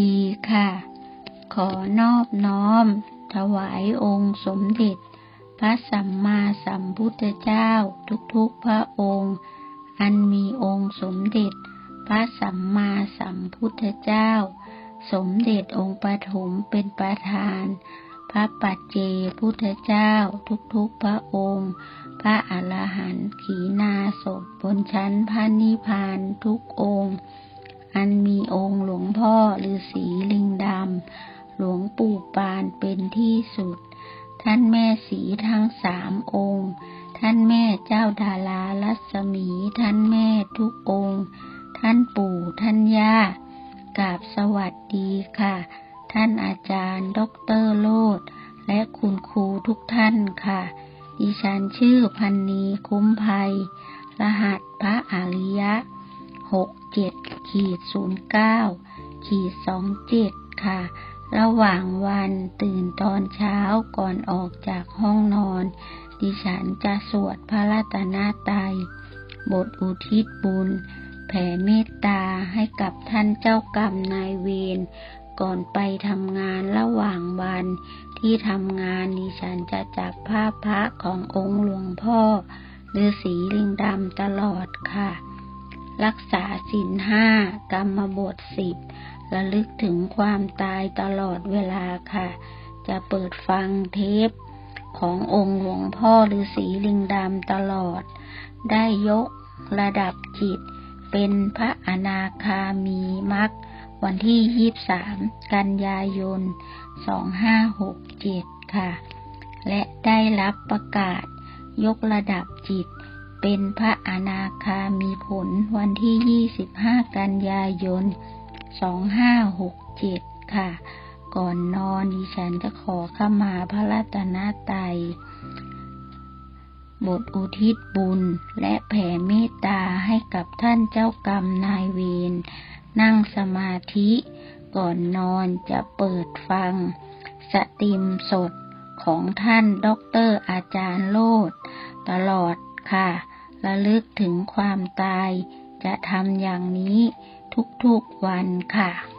ดีค่ะ ขอนอบน้อม ถวายองค์สมเด็จ พระสัมมาสัมพุทธเจ้าทุกๆพระองค์ อันมีองค์สมเด็จ พระสัมมาสัมพุทธเจ้า สมเด็จองค์ปฐมเป็นประธาน พระปัจเจพุทธเจ้าทุกๆพระองค์ พระอรหันต์ขีนาศพบนชั้นพระนิพพานทุกองค์ อันมีองค์หลวงพ่อฤาษีลิงดำ หลวงปู่ปานเป็นที่สุด ท่านแม่สีทั้งสามองค์ ท่านแม่เจ้าดารารัศมี ท่านแม่ทุกองค์ ท่านปู่ท่านย่ากราบสวัสดีค่ะ ท่านอาจารย์ด็อกเตอร์โลดและคุณครูทุกท่านค่ะ ดิฉันชื่อพันนีคุ้มภัย รหัสพระอริยะหกเจ็ด ขีดศูนย์เก้าขีดสองเจ็ดค่ะ ระหว่างวันตื่นตอนเช้าก่อนออกจากห้องนอน ดิฉันจะสวดพระรัตนตรัยบทอุทิศบุญ แผ่เมตตาให้กับท่านเจ้ากรรมนายเวรก่อนไปทำงานระหว่างวัน ที่ทำงานดิฉันจะจับภาพพระขององค์หลวงพ่อฤาษีลิงดำตลอดค่ะ รักษาศีลห้ากรรมบทสิบระลึกถึงความตายตลอดเวลาค่ะ จะเปิดฟังเทปขององค์หลวงพ่อฤาษีลิงดำตลอด ได้ยกระดับจิต เป็นพระอนาคามีมักวันที่ 23 กันยายน 2567 ค่ะ และได้รับประกาศยกระดับจิต เป็นพระอนาคามีผลวันที่ 25 กันยายน 2567 ค่ะ ก่อนนอนดิฉันจะขอขมาพระรัตนตรัยบทอุทิศบุญและแผ่เมตตาให้กับท่านเจ้ากรรมนายเวรนั่งสมาธิก่อนนอนจะเปิดฟัง สติมสดของท่านด็อกเตอร์อาจารย์โลด ตลอดค่ะ ระลึกถึงความตาย จะทำอย่างนี้ทุกๆวันค่ะ